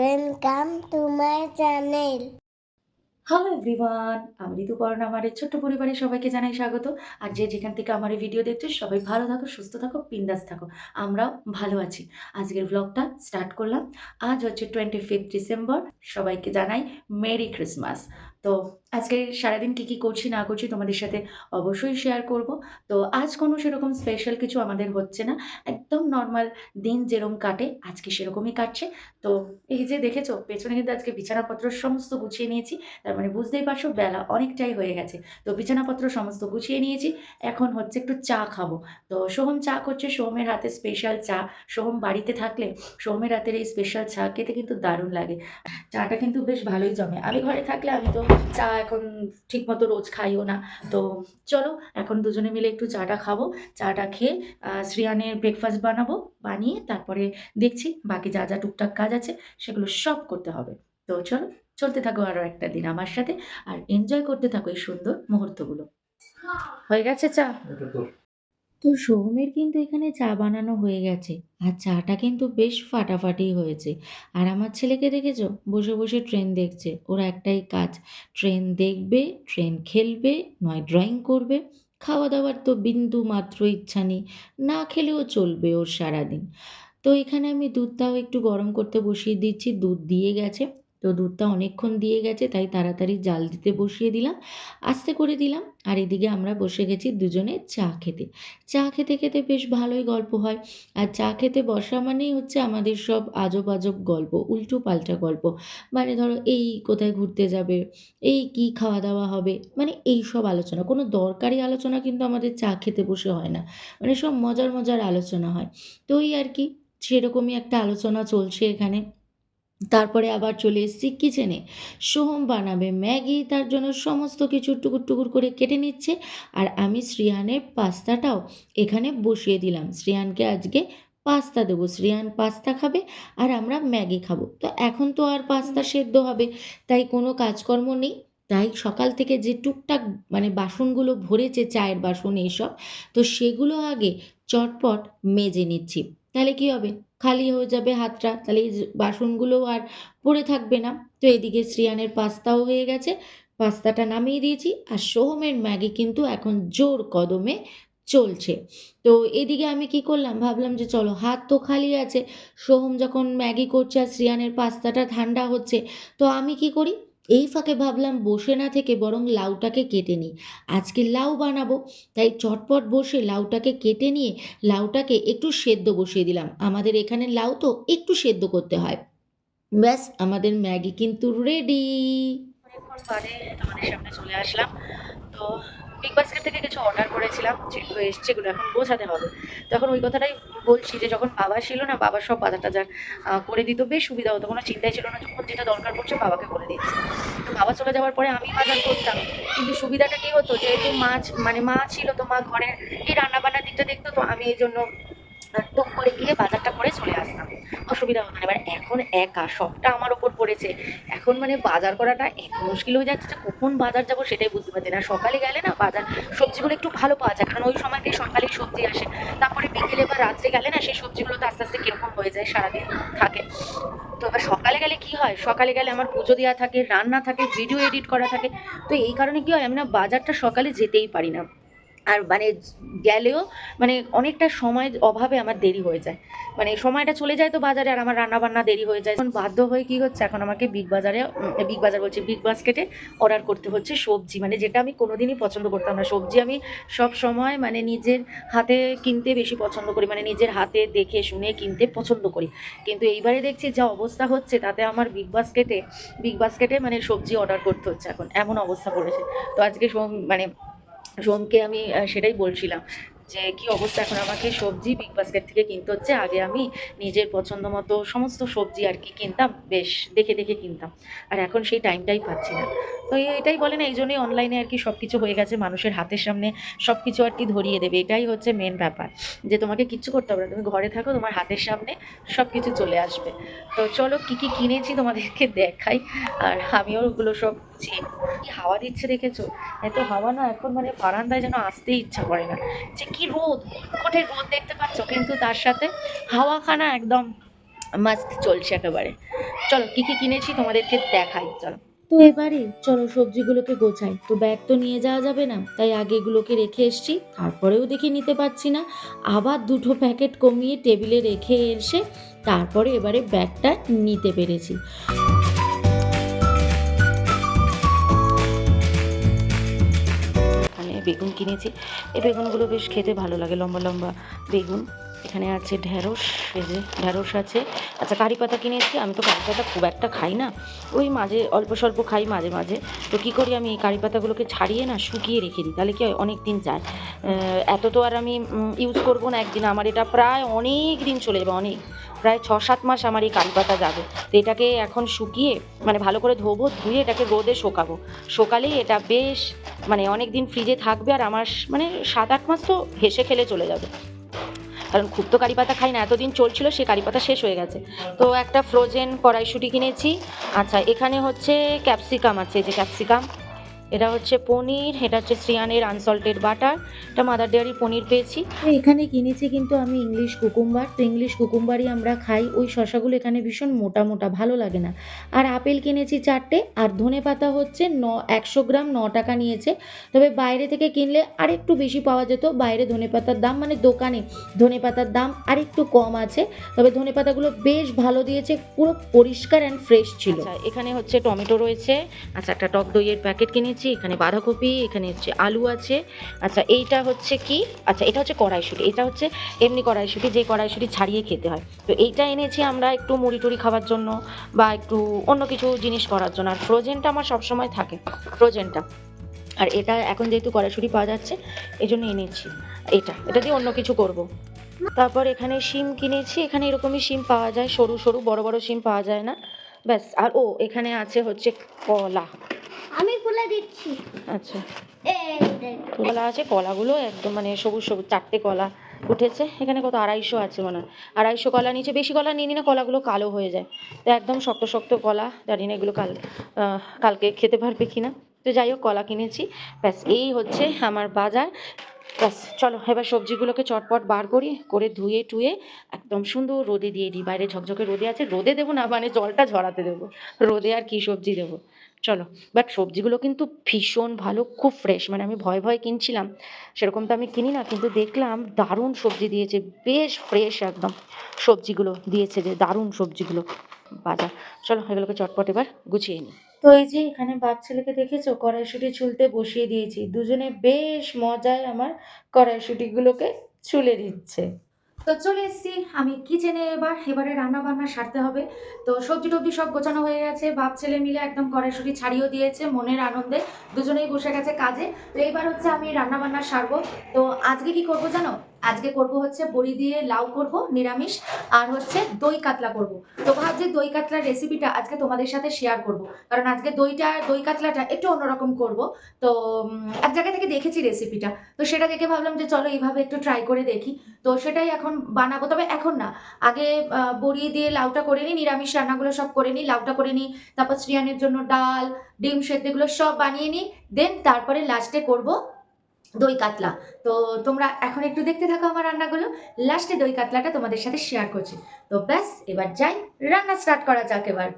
Welcome to my channel. Hello everyone আমি ঋতুপর্ণ আমার এই ছোট্ট পরিবারের সবাইকে জানাই স্বাগত। আর যে যেখান থেকে আমার এই ভিডিও দেখছ, সবাই ভালো থাকো, সুস্থ থাকো, বিন্দাস থাকো। আমরাও ভালো আছি। আজকের ব্লগটা স্টার্ট করলাম। আজ হচ্ছে টোয়েন্টি ফিফথ ডিসেম্বর সবাইকে জানাই মেরি ক্রিসমাস তো আজকে সারাদিন কী কী করছি না করছি তোমাদের সাথে অবশ্যই শেয়ার করব। তো আজ কোনো সেরকম স্পেশাল কিছু আমাদের হচ্ছে না। একদম নর্মাল দিন যেরকম কাটে, আজকে সেরকমই কাটছে। তো এই যে দেখেছ, পেছনে কিন্তু আজকে বিছানাপত্র সমস্ত গুছিয়ে নিয়েছি। তার মানে বুঝতেই পারছ, বেলা অনেকটাই হয়ে গেছে। তো বিছানাপত্র সমস্ত গুছিয়ে নিয়েছি। এখন হচ্ছে একটু চা খাব। তো সোহম চা করছে, সোহমের হাতে স্পেশাল চা। সোহম বাড়িতে থাকলে সোহমের হাতের এই স্পেশাল চা খেতে কিন্তু দারুণ লাগে। চাটা কিন্তু বেশ ভালোই জমে। আমি ঘরে থাকলে আমি তো চা এখন ঠিক মতো রোজ খাইও না। তো চলো এখন দুজনে মিলে একটু চাটা খাব। চাটা খেয়ে আহ, শ্রিয়ানের ব্রেকফাস্ট বানাবো বানিয়ে তারপরে দেখছি বাকি যা যা টুকটাক কাজ আছে সেগুলো সব করতে হবে। তো চলো চলতে থাকো আরও একটা দিন আমার সাথে। আর এনজয় করতে থাকো এই সুন্দর মুহূর্তগুলো। হয়ে। গেছে চা? তো সোহমের কিন্তু এখানে চা বানানো হয়ে গেছে। আর চাটা কিন্তু বেশ ফাটাফাটি হয়েছে। আর আমার ছেলেকে দেখেছ? বসে বসে ট্রেন দেখছে। ওরা একটাই কাজ ট্রেন দেখবে ট্রেন খেলবে, নয় ড্রয়িং করবে। খাওয়া দাওয়ার তো বিন্দু মাত্র ইচ্ছা নেই। না খেলেও চলবে ওর সারাদিন। তো এখানে আমি দুধটাও একটু গরম করতে বসিয়ে দিচ্ছি। দুধ দিয়ে গেছে। তো দুধটা অনেকক্ষণ দিয়ে গেছে, তাই তাড়াতাড়ি জাল দিতে বসিয়ে দিলাম, আস্তে করে দিলাম। আর এদিকে আমরা বসে গেছি দুজনে চা খেতে। চা খেতে খেতে বেশ ভালোই গল্প হয়। আর চা খেতে বসা মানেই হচ্ছে আমাদের সব আজব আজব গল্প উল্টো পাল্টা গল্প। মানে ধরো এই কোথায় ঘুরতে যাবে, এই কি খাওয়া দাওয়া হবে মানে এই সব আলোচনা। কোনো দরকারি আলোচনা কিন্তু আমাদের চা খেতে বসে হয় না। মানে সব মজার মজার আলোচনা হয়। তো এই আর কি, সেরকমই একটা আলোচনা চলছে এখানে। তারপরে আবার চলে এসেছি কিচেনে সোহম বানাবে ম্যাগি, তার জন্য সমস্ত কিছু টুকুর টুকুর করে কেটে নিচ্ছে আর আমি শ্রিয়ানের পাস্তাটাও এখানে বসিয়ে দিলাম। শ্রিয়ানকে আজকে পাস্তা দেবো। শ্রিয়ান পাস্তা খাবে আর আমরা ম্যাগি খাব। তো এখন তো আর পাস্তা সেদ্ধ হবে, তাই কোনো কাজকর্ম নেই। তাই সকাল থেকে যে টুকটাক মানে বাসনগুলো ভরেছে চায়ের বাসন এইসব তো সেগুলো আগে চটপট মেজে নিচ্ছি। তাহলে কি হবে? খালি হয়ে যাবে হাতটা। তাহলে এই বাসনগুলো আর পড়ে থাকবে না। তো এদিকে শ্রিয়ানের পাস্তাও হয়ে গেছে। পাস্তাটা নামিয়ে দিয়েছি। আর সোহমের ম্যাগি কিন্তু এখন জোর কদমে চলছে। তো এদিকে আমি কি করলাম? ভাবলাম যে চলো, হাত তো খালি আছে। সোহম যখন ম্যাগি করছে আর শ্রিয়ানের পাস্তাটা ঠান্ডা হচ্ছে, তো আমি কি করি? এই ফাঁকে ভাবলাম বসে না থেকে বরং লাউটাকে কেটে নিই। আজকে লাউ বানাবো, তাই চটপট বসে লাউটাকে কেটে নিয়ে লাউটাকে একটু সেদ্ধ বসিয়ে দিলাম। আমাদের এখানে লাউ তো একটু সেদ্ধ করতে হয়। ব্যাস, আমাদের ম্যাগি কিন্তু রেডি তোমাদের সামনে চলে আসলাম। তো বিগ বাস্কেট থেকে কিছু অর্ডার করেছিলাম যেগুলো এসছে এগুলো এখন বোঝাতে হবে। তখন ওই কথাটাই বলছি যে, যখন বাবা ছিল না, বাবা সব বাজার টাজার করে দিত, বেশ সুবিধা হতো। কোনো চিন্তাই ছিল না, যখন যেটা দরকার পড়ছে বাবাকে করে দিচ্ছে তো বাবা চলে যাওয়ার পরে আমি বাজার করতাম। কিন্তু সুবিধাটা কী হতো? যেহেতু মাছ মানে মা ছিল তো মা ঘরে এই রান্নাবান্নার দিকটা দেখতো, তো আমি এই জন্য আহ, করে গিয়ে বাজারটা করে চলে আসতাম অসুবিধা হতো না। এবার এখন একা সবটা আমার ওপর পড়েছে। এখন মানে বাজার করাটা এত মুশকিল হয়ে যাচ্ছে কখন বাজার যাব সেটাই বুঝতে পারছি না। সকালে গেলে না বাজার সবজিগুলো একটু ভালো পাওয়া যায়। কারণ ওই সময়তেই সকালেই সবজি আসে। তারপরে বিকেলে বা রাত্রে গেলে না সেই সবজিগুলো তো আস্তে আস্তে কীরকম হয়ে যায় সারাদিন থাকে। তো এবার সকালে গেলে কি হয়? সকালে গেলে আমার পুজো দেওয়া থাকে রান্না থাকে ভিডিও এডিট করা থাকে। তো এই কারণে কি হয়? আমি না বাজারটা সকালে যেতেই পারি না। আর মানে গেলেও মানে অনেকটা সময় অভাবে আমার দেরি হয়ে যায়। মানে সময়টা চলে যায় তো বাজারে আর আমার রান্না বান্না দেরি হয়ে যায়। এখন বাধ্য হয়ে কি হচ্ছে? এখন আমাকে বিগ বাজারে বিগ বাজার বলছি বিগ বাস্কেটে অর্ডার করতে হচ্ছে সবজি। মানে যেটা আমি কোনোদিনই পছন্দ করতাম না। সবজি আমি সব সময় মানে নিজের হাতে কিনতে বেশি পছন্দ করি। মানে নিজের হাতে দেখে শুনে কিনতে পছন্দ করি। কিন্তু এইবারে দেখছি যা অবস্থা হচ্ছে, তাতে আমার বিগ বাস্কেটে বিগ বাস্কেটে মানে সবজি অর্ডার করতে হচ্ছে এখন। এমন অবস্থা করেছে তো আজকে মানে সোমকে আমি সেটাই বলছিলাম যে, কি অবস্থা? এখন আমাকে সবজি বিগ বাস্কেট থেকে কিনতে হচ্ছে। আগে আমি নিজের পছন্দ মতো সমস্ত সবজি আর কি কিনতাম। বেশ, দেখে দেখে কিনতাম। আর এখন সেই টাইমটাই পাচ্ছি না। তো এটাই বলে না এই জন্যই অনলাইনে আর কি সব কিছু হয়ে গেছে। মানুষের হাতের সামনে সব কিছু আর কি ধরিয়ে দেবে। এটাই হচ্ছে মেন ব্যাপার। যে, তোমাকে কিচ্ছু করতে হবে না। তুমি ঘরে থাকো, তোমার হাতের সামনে সব কিছু চলে আসবে। তো চলো, কি কি কিনেছি তোমাদেরকে দেখাই। আর আমিও ওগুলো সব বুঝি কি হাওয়া দিচ্ছে দেখেছ? এত হাওয়া না এখন মানে বারান্দায় যেন আসতেই ইচ্ছা করে না। যে কি রোদ কোটে রোদ দেখতে পাচ্ছ? কিন্তু তার সাথে হাওয়াখানা একদম মাস্ত চলছে একেবারে। চলো, কি কি কিনেছি তোমাদেরকে দেখাই, চলো। তো এবারে, চলো সবজিগুলোকে গোছাই। তো ব্যাগ তো নিয়ে যাওয়া যাবে না, তাই আগে এগুলোকে রেখে এসছি। তারপরেও দেখি নিতে পারছি না। আবার দুটো প্যাকেট কমিয়ে টেবিলে রেখে এসে তারপরে এবারে ব্যাগটা নিতে পেরেছি। বেগুন কিনেছি। এই বেগুনগুলো বেশ খেতে ভালো লাগে লম্বা লম্বা বেগুন। এখানে আছে ঢ্যাঁড়স এই যে ঢ্যাঁড়স আছে। আচ্ছা কারি পাতা কিনেছি আমি তো কারি পাতা খুব একটা খাই না। ওই মাঝে, অল্প স্বল্প খাই মাঝে মাঝে। তো কী করি আমি, এই কারি পাতাগুলোকে ছাড়িয়ে না শুকিয়ে রেখে দিই, তাহলে কি হয় অনেক দিন যায় এত তো আর আমি ইউজ করব না একদিন, আমার এটা প্রায় অনেক দিন চলে যাবে, অনেক। প্রায় ছ সাত মাস আমার এই কারি পাতা যাবে। তো এটাকে এখন শুকিয়ে মানে ভালো করে ধোবো, ধুয়ে এটাকে রোদে শোকাবো। শোকালেই এটা বেশ মানে অনেক দিন ফ্রিজে থাকবে, আর আমার মানে সাত আট মাস তো হেসে খেলে চলে যাবে। কারণ খুব তো কারি পাতা খাই না, এতদিন চলছিল, সে কারি পাতা শেষ হয়ে গেছে। তো একটা ফ্রোজেন কড়াইশুটি কিনেছি। আচ্ছা এখানে হচ্ছে ক্যাপসিকাম আছে, যে ক্যাপসিকাম এটা হচ্ছে পনির এটা হচ্ছে শ্রিয়ানের আনসল্টেড বাটার এটা মাদার ডেয়ারি পনির পেয়েছি। এখানে কিনেছি কিন্তু আমি ইংলিশ কুকুম্বার তো ইংলিশ কুকুম্বারই আমরা খাই। ওই শশাগুলো এখানে ভীষণ মোটা মোটা ভালো লাগে না। আর আপেল কিনেছি চারটে আর ধনে পাতা হচ্ছে ন একশো গ্রাম ন টাকা নিয়েছে। তবে বাইরে থেকে কিনলে আর একটু বেশি পাওয়া যেত। বাইরে ধনে পাতার দাম মানে দোকানে ধনে পাতার দাম আর একটু কম আছে। তবে ধনে পাতাগুলো বেশ ভালো দিয়েছে পুরো পরিষ্কার অ্যান্ড ফ্রেশ ছিল। এখানে হচ্ছে টমেটো রয়েছে। আচ্ছা একটা টক দইয়ের প্যাকেট কিনেছি। এখানে বাঁধাকপি, এখানে হচ্ছে আলু আছে। আচ্ছা এইটা হচ্ছে কি? আচ্ছা এটা হচ্ছে কড়াইশুঁটি। এটা হচ্ছে এমনি কড়াইশুঁটি, যে কড়াইশুঁটি ছাড়িয়ে খেতে হয়। তো এইটা এনেছি আমরা একটু মুড়ি টুড়ি খাওয়ার জন্য বা একটু অন্য কিছু জিনিস করার জন্য। আর ফ্রোজেনটা আমার সবসময় থাকে ফ্রোজেনটা আর এটা এখন যেহেতু কড়াইশুঁটি পাওয়া যাচ্ছে এই জন্য এনেছি। এটা এটা দিয়ে অন্য কিছু করব। তারপর এখানে শিম কিনেছি, এখানে এরকমই শিম পাওয়া যায়। সরু সরু, বড় বড় শিম পাওয়া যায় না। ব্যাস, আর ও, এখানে আছে হচ্ছে কলা। আমি খুলে দিচ্ছি। আচ্ছা। কলা আছে কলাগুলো একদম মানে সবুজ সবুজ চারটে কলা উঠেছে। এখানে কত আড়াইশো আছে মনে হয়। আড়াইশো কলা নিচে বেশি কলা নিয়ে নিলে কলাগুলো কালো হয়ে যায়। তো একদম শক্ত শক্ত কলা জানি না এগুলো কাল কালকে খেতে পারবে কিনা। তো যাই হোক কলা কিনেছি। ব্যাস এই হচ্ছে আমার বাজার। ব্যাস চলো এবার সবজিগুলোকে চটপট বার করি করে ধুয়ে টুয়ে একদম সুন্দর রোদে দিয়ে দিই। বাইরে ঝকঝকে রোদে আছে রোদে দেবো না মানে জলটা ঝরাতে দেবো। রোদে আর কি সবজি দেবো? চলো বাট সবজিগুলো কিন্তু ভীষণ ভালো, খুব ফ্রেশ মানে আমি ভয় ভয় কিনছিলাম। সেরকম তো আমি কিনি না, কিন্তু দেখলাম দারুণ সবজি দিয়েছে, বেশ ফ্রেশ একদম। সবজিগুলো দিয়েছে যে দারুণ সবজিগুলো। বাজার, চলো এগুলোকে চটপট এবার গুছিয়ে নিই। তো এই যে এখানে বাপ ছেলেকে দেখেছ, কড়াইশুঁটি ছুলতে বসিয়ে দিয়েছি। দুজনে বেশ মজায় আমার কড়াইশুঁটিগুলোকে ছুলে দিচ্ছে। তো চলে এসেছি আমি কিচেনে এবার, এবারে রান্না বান্না সারতে হবে। তো সবজি টবজি সব গোছানো হয়ে গেছে, বাপ, ছেলে মিলে একদম কড়াইশুটি ছাড়িয়েও দিয়েছে মনের আনন্দে, দুজনেই বসে গেছে কাজে। তো এইবার হচ্ছে আমি রান্না বান্না সারবো। তো আজকে কি করব জানো? আজকে করব হচ্ছে বড়ি দিয়ে লাউ করব, নিরামিষ, আর হচ্ছে দই কাতলা করব। তো ভাবছি দই কাতলার রেসিপিটা আজকে তোমাদের সাথে শেয়ার করব। কারণ আজকে দইটা, দই কাতলাটা একটু অন্যরকম করব। তো এক জায়গা থেকে দেখেছি রেসিপিটা তো সেটা দেখে ভাবলাম যে চলো এইভাবে একটু ট্রাই করে দেখি। তো সেটাই এখন বানাবো। তবে এখন না, আগে বড়ি দিয়ে লাউটা করে নিই, নিরামিষ রান্নাগুলো সব করে নিই, লাউটা করে নিই, তারপর শ্রিয়ানের জন্য ডাল, ডিম সেদ্ধ এগুলো সব বানিয়ে নিই, দেন তারপরে লাস্টে করব দই কাতলা। তো তোমরা এখন একটু দেখতে থাকো আমার রান্নাগুলো। লাস্টে দই কাতলাটা তোমাদের সাথে শেয়ার করছি। তো ব্যাস, এবার যাই, রান্না স্টার্ট করা যাক এবার।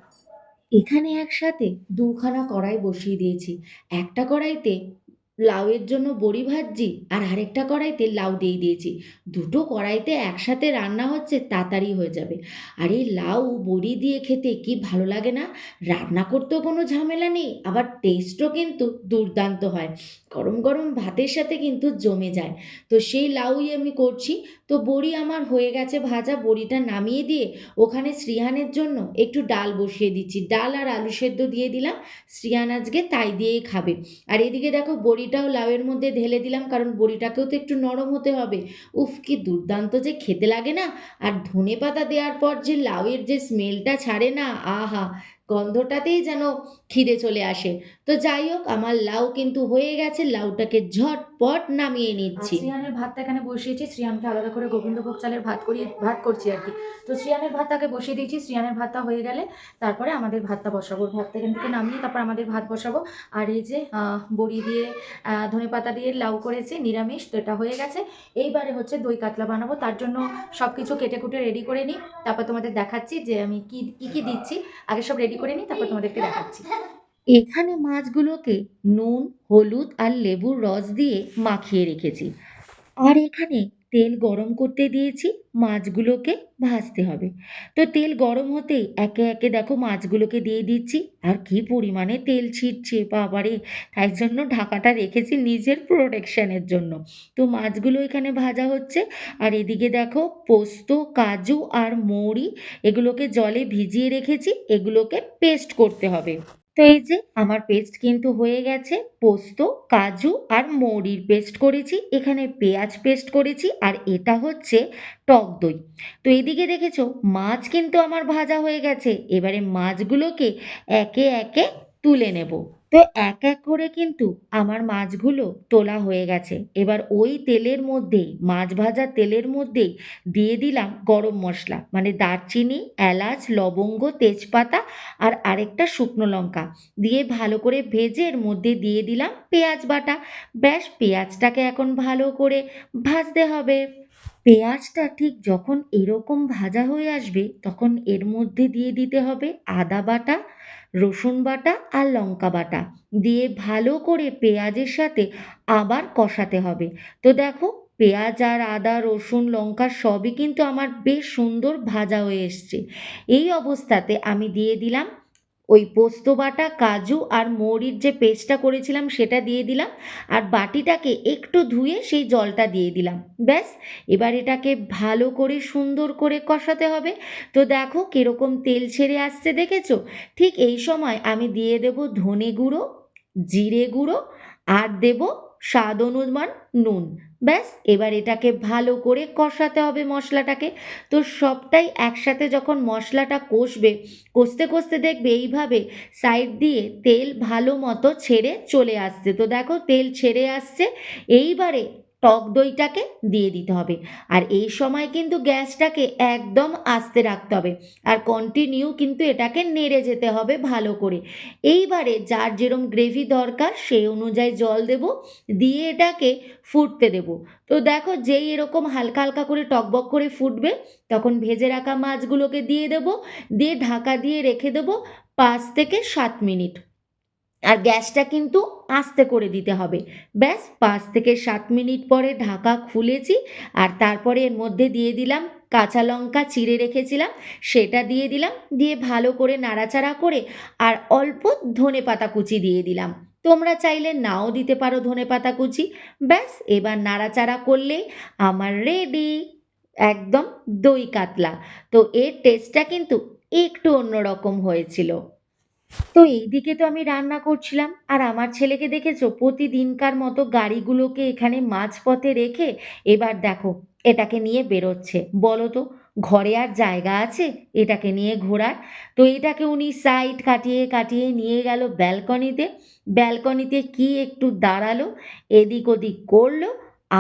এখানে একসাথে দুখানা কড়াই বসিয়ে দিয়েছি। একটা কড়াইতে লাউয়ের জন্য বড়ি ভাজছি আর আরেকটা কড়াইতে লাউ দিয়ে দিয়েছি। দুটো কড়াইতে একসাথে রান্না হচ্ছে তাড়াতাড়ি হয়ে যাবে। আর এই লাউ, বড়ি দিয়ে খেতে কি ভালো লাগে না? রান্না করতেও কোনো ঝামেলা নেই, আবার টেস্টও কিন্তু দুর্দান্ত হয়। গরম গরম ভাতের সাথে কিন্তু জমে যায়। তো সেই লাউই আমি করছি। তো বড়ি আমার হয়ে গেছে ভাজা, বড়িটা নামিয়ে দিয়ে ওখানে শ্রিয়ানের জন্য একটু ডাল বসিয়ে দিচ্ছি। ডাল আর আলু সেদ্ধ দিয়ে দিলাম শ্রিয়ান আজকে তাই দিয়েই খাবে। আর এদিকে দেখো বড়িটাও লাউয়ের মধ্যে ঢেলে দিলাম, কারণ বড়িটাকেও তো একটু নরম হতে হবে। উফ, কি দুর্দান্ত যে খেতে লাগে না। আর ধনে পাতা দেওয়ার পর যে লাউয়ের যে স্মেলটা ছাড়ে না, আহা! গন্ধটাতেই যেন খিদে চলে আসে। তো যাই হোক, আমার লাউ কিন্তু হয়ে গেছে, লাউটাকে ঝটপট নামিয়ে নিচ্ছি। শ্রিয়ানের ভাতটা এখানে বসিয়েছি, শ্রিয়ানকে আলাদা করে গোবিন্দভোগ চালের ভাত করিয়ে, ভাত করছি আর কি। তো শ্রিয়ানের ভাতটাকে বসিয়ে দিয়েছি, শ্রিয়ানের ভাতটা হয়ে গেলে তারপরে আমাদের ভাতটা বসাবো। ভাতটা এখান থেকে নামিয়ে তারপর আমাদের ভাত বসাবো। আর এই যে বড়ি দিয়ে ধনে পাতা দিয়ে লাউ করেছি, নিরামিষ, তো এটা হয়ে গেছে। এইবারে হচ্ছে দই কাতলা বানাবো, তার জন্য সব কিছু কেটে কুটে রেডি করে নিই। তারপর তোমাদের দেখাচ্ছি যে আমি কি কি কি দিচ্ছি। আগে সব রেডি করে নিই, তারপর তোমাদেরকে দেখাচ্ছি। এখানে মাছগুলোকে নুন, হলুদ আর লেবুর রস দিয়ে মাখিয়ে রেখেছি। আর এখানে তেল গরম করতে দিয়েছি, মাছগুলোকে ভাজতে হবে। তো তেল গরম হতেই একে একে দেখো মাছগুলোকে দিয়ে দিচ্ছি, আর কি পরিমাণে তেল ছিটছে, বাবারে! তাই জন্য ঢাকাটা রেখেছি নিজের প্রোটেকশনের জন্য। তো মাছগুলো এখানে ভাজা হচ্ছে, আর এদিকে দেখো পোস্ত, কাজু আর মৌরি, এগুলোকে জলে ভিজিয়ে রেখেছি, এগুলোকে পেস্ট করতে হবে। তো এই যে আমার পেস্ট কিন্তু হয়ে গেছে, পোস্ত, কাজু আর মৌরির পেস্ট করেছি, এখানে পেঁয়াজ পেস্ট করেছি আর এটা হচ্ছে টক দই। তো এদিকে দেখেছ, মাছ কিন্তু আমার ভাজা হয়ে গেছে, এবারে মাছগুলোকে একে একে তুলে নেব। তো এক এক করে কিন্তু আমার মাছগুলো তোলা হয়ে গেছে। এবার ওই তেলের মধ্যেই, মাছ ভাজা তেলের মধ্যেই দিয়ে দিলাম গরম মশলা। মানে দারচিনি, এলাচ, লবঙ্গ, তেজপাতা আর আরেকটা শুকনো লঙ্কা। দিয়ে ভালো করে ভেজে এর মধ্যে দিয়ে দিলাম পেঁয়াজ বাটা। ব্যাস, পেঁয়াজটাকে এখন ভালো করে ভাজতে হবে। পেঁয়াজটা ঠিক যখন এরকম ভাজা হয়ে আসবে, তখন এর মধ্যে দিয়ে দিতে হবে আদা বাটা, রসুন বাটা আর লঙ্কা বাটা। দিয়ে ভালো করে পেঁয়াজের সাথে আবার কষাতে হবে। তো দেখো, পেঁয়াজ আর আদা, রসুন, লঙ্কা সবই কিন্তু আমার বেশ সুন্দর ভাজা হয়ে এসছে। এই অবস্থাতে আমি দিয়ে দিলাম ওই পোস্ত বাটা, কাজু আর মৌরির যে পেস্টটা করেছিলাম সেটা দিয়ে দিলাম আর বাটিটাকে একটু ধুয়ে সেই জলটা দিয়ে দিলাম। ব্যাস, এবার এটাকে ভালো করে সুন্দর করে কষাতে হবে। তো দেখো কীরকম তেল ছেড়ে আসছে দেখেছ? ঠিক এই সময় আমি দিয়ে দেব ধনে গুঁড়ো, জিরে গুঁড়ো আর দেব স্বাদ অনুমান নুন। ব্যাস, এবার এটাকে ভালো করে কষাতে হবে মশলাটাকে। তো সবটাই একসাথে যখন মশলাটা কষবে, কষতে কষতে দেখবে এইভাবে সাইড দিয়ে তেল ভালো মতো ছেড়ে চলে আসছে। তো দেখো তেল ছেড়ে আসছে, এইবারে টক দইটাকে দিয়ে দিতে হবে। আর এই সময় কিন্তু গ্যাসটাকে একদম আস্তে রাখতে হবে। আর কন্টিনিউ কিন্তু এটাকে নেড়ে যেতে হবে ভালো করে। এইবারে যার যেরম গ্রেভি দরকার সেই অনুযায়ী জল দেব, দিয়ে এটাকে ফুটতে দেব। তো দেখো যেই এরকম হালকা হালকা করে টকবক করে ফুটবে, তখন ভেজে রাখা মাছগুলোকে দিয়ে দেব, দিয়ে ঢাকা দিয়ে রেখে দেব পাঁচ থেকে সাত মিনিট। আর গ্যাসটা কিন্তু আস্তে করে দিতে হবে। ব্যাস, পাঁচ থেকে সাত মিনিট পরে ঢাকা খুলেছি আর তারপরে এর মধ্যে দিয়ে দিলাম কাঁচা লঙ্কা চিড়ে রেখেছিলাম, সেটা দিয়ে দিলাম, দিয়ে ভালো করে নাড়াচাড়া করে আর অল্প ধনে পাতা কুচি দিয়ে দিলাম। তোমরা চাইলে নাও দিতে পারো ধনে পাতা কুচি। ব্যাস, এবার নাড়াচাড়া করলেই আমার রেডি একদম দই কাতলা। তো এর টেস্টটা কিন্তু একটু অন্যরকম হয়েছিল। তো এইদিকে তো আমি রান্না করছিলাম। আর আমার ছেলেকে দেখেছ? প্রতিদিনকার মতো গাড়িগুলোকে এখানে মাঝপথে রেখে এবার দেখো, এটাকে নিয়ে বেরোচ্ছে। বলো তো, ঘরে আর জায়গা আছে? এটাকে নিয়ে ঘোরার? তো এটাকে উনি সাইড কাটিয়ে কাটিয়ে নিয়ে গেল ব্যালকনিতে ব্যালকনিতে কি একটু দাঁড়াল, এদিক ওদিক করল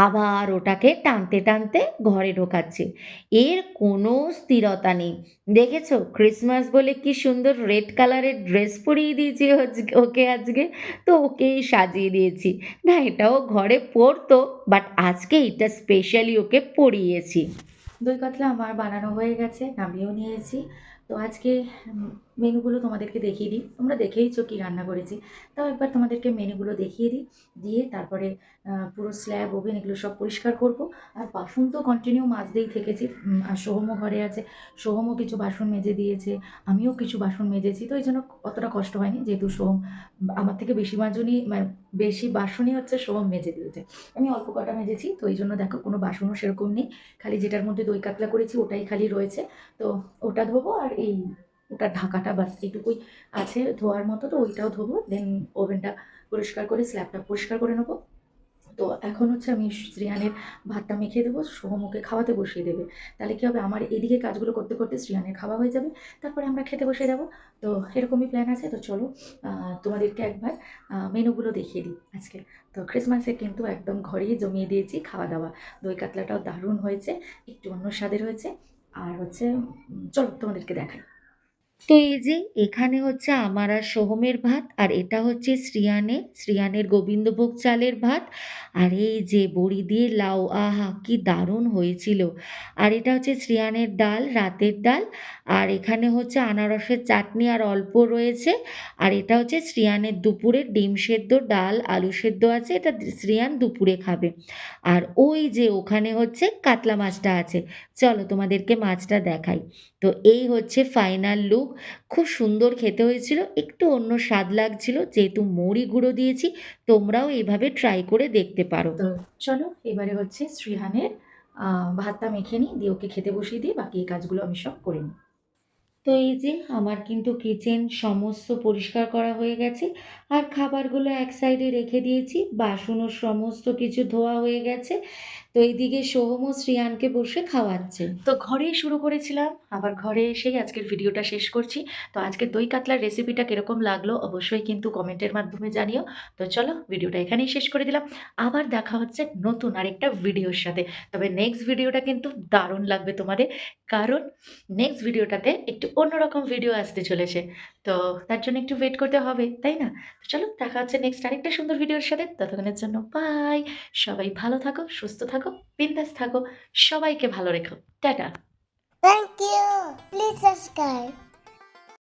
আবার ওটাকে টানতে টানতে ঘরে ঢোকাচ্ছে। এর কোনো স্থিরতা নেই। দেখেছ? ক্রিসমাস বলে কি সুন্দর রেড কালারের ড্রেস পরিয়ে দিয়েছি ওকে আজকে? তো ওকেই সাজিয়ে দিয়েছি। না, এটাও ঘরে পরতো বাট আজকে এটা স্পেশালি ওকে পরিয়েছি। দই কাতলা আমার বানানো হয়ে গেছে নামিয়েও নিয়েছি। তো আজকে মেনুগুলো তোমাদেরকে দেখিয়ে দিই। তোমরা দেখেইছো কি রান্না করেছি। তাও একবার তোমাদেরকে মেনুগুলো দেখিয়ে দিই। দিয়ে তারপরে পুরো স্ল্যাব, ওভেন এগুলো সব পরিষ্কার করব। আর বাসন তো কন্টিনিউ মাজতেই থেকেছি। আর সোহমও ঘরে আছে। সোহমও কিছু বাসন মেজে দিয়েছে। আমিও কিছু বাসন মেজেছি। তো এই জন্য অতটা কষ্ট হয়নি। যেহেতু সোহম, আমার থেকে বেশি মাজনই মানে বেশি বাসনই হচ্ছে সোহম মেজে দিয়েছে। আমি অল্প কটা মেজেছি। তো এই জন্য দেখো কোনো বাসনও সেরকম নেই। খালি যেটার মধ্যে দই কাতলা করেছি, ওটাই খালি রয়েছে। তো ওটা ধোবো আর এই ওটা ঢাকাটা বাস এটুকুই আছে ধোয়ার মতো, তো ওইটাও ধোবো। দেন ওভেনটা পরিষ্কার করে স্ল্যাবটা পরিষ্কার করে নেব। তো এখন হচ্ছে আমি শ্রিয়ানের ভাতটা মেখে দেবো সোহমকে খাওয়াতে বসিয়ে দেবে। তাহলে কী হবে? আমার এদিকে কাজগুলো করতে করতে শ্রিয়ানের খাওয়া হয়ে যাবে। তারপরে আমরা খেতে বসে যাব। তো এরকমই প্ল্যান আছে। তো চলো তোমাদেরকে একবার মেনুগুলো দেখিয়ে দিই আজকে। তো ক্রিসমাসে কিন্তু একদম ঘরেই জমিয়ে দিয়েছি খাওয়া দাওয়া দই কাতলাটাও দারুণ হয়েছে, একটু অন্য স্বাদের হয়েছে। আর হচ্ছে চলো তোমাদেরকে দেখাই। তো এই যে এখানে হচ্ছে আমার আর সোহমের ভাত, আর এটা হচ্ছে শ্রিয়ানে শ্রিয়ানের গোবিন্দভোগ চালের ভাত, আর এই যে বড়ি দিয়ে লাউ, আহা কি দারুণ হয়েছিল। আর এটা হচ্ছে শ্রিয়ানের ডাল, রাতের ডাল, আর এখানে হচ্ছে আনারসের চাটনি আর অল্প রয়েছে, আর এটা হচ্ছে শ্রিয়ানের দুপুরের ডিম সেদ্ধ ডাল, আলু সেদ্ধ আছে, এটা শ্রিয়ান দুপুরে খাবে। আর ওই যে ওখানে হচ্ছে কাতলা মাছটা আছে, চলো তোমাদেরকে মাছটা দেখাই। তো এই হচ্ছে ফাইনাল লুক খুব সুন্দর খেতে হয়েছিল একটু অন্য স্বাদ লাগছিল যেহেতু মৌরি গুঁড়ো দিয়েছি তোমরাও এইভাবে ট্রাই করে দেখতে পারো। তো চলো এবারে হচ্ছে শ্রীহানের ভাতটা মেখে নিই দিয়ে ওকে খেতে বসিয়ে দিই বাকি এই কাজগুলো আমি সব করে নিই। তো এই যে আমার কিন্তু কিচেন সমস্ত পরিষ্কার করা হয়ে গেছে আর খাবারগুলো এক সাইডে রেখে দিয়েছি বাসনও সমস্ত কিছু ধোয়া হয়ে গেছে। তো এইদিকে সোহম ও শ্রিয়ানকে বসে খাওয়াচ্ছে। তো ঘরেই শুরু করেছিলাম, আবার ঘরে এসেই আজকের ভিডিওটা শেষ করছি। তো আজকে দই কাতলার রেসিপিটা কীরকম লাগল অবশ্যই কিন্তু কমেন্টের মাধ্যমে জানিও। তো চলো ভিডিওটা এখানেই শেষ করে দিলাম। আবার দেখা হচ্ছে নতুন আরেকটা ভিডিওর সাথে। তবে নেক্সট ভিডিওটা কিন্তু দারুণ লাগবে তোমাদের, কারণ নেক্সট ভিডিওটাতে একটু অন্যরকম ভিডিও আসতে চলেছে। তো তার জন্য একটু ওয়েট করতে হবে, তাই না? তো চলো দেখা হচ্ছে নেক্সট আরেকটা সুন্দর ভিডিওর সাথে। ততক্ষণের জন্য বাই সবাই ভালো থাকো, সুস্থ থাকো। থাকো বিন্দাস থাকো সবাইকে ভালো রেখো। Tata. Thank you please subscribe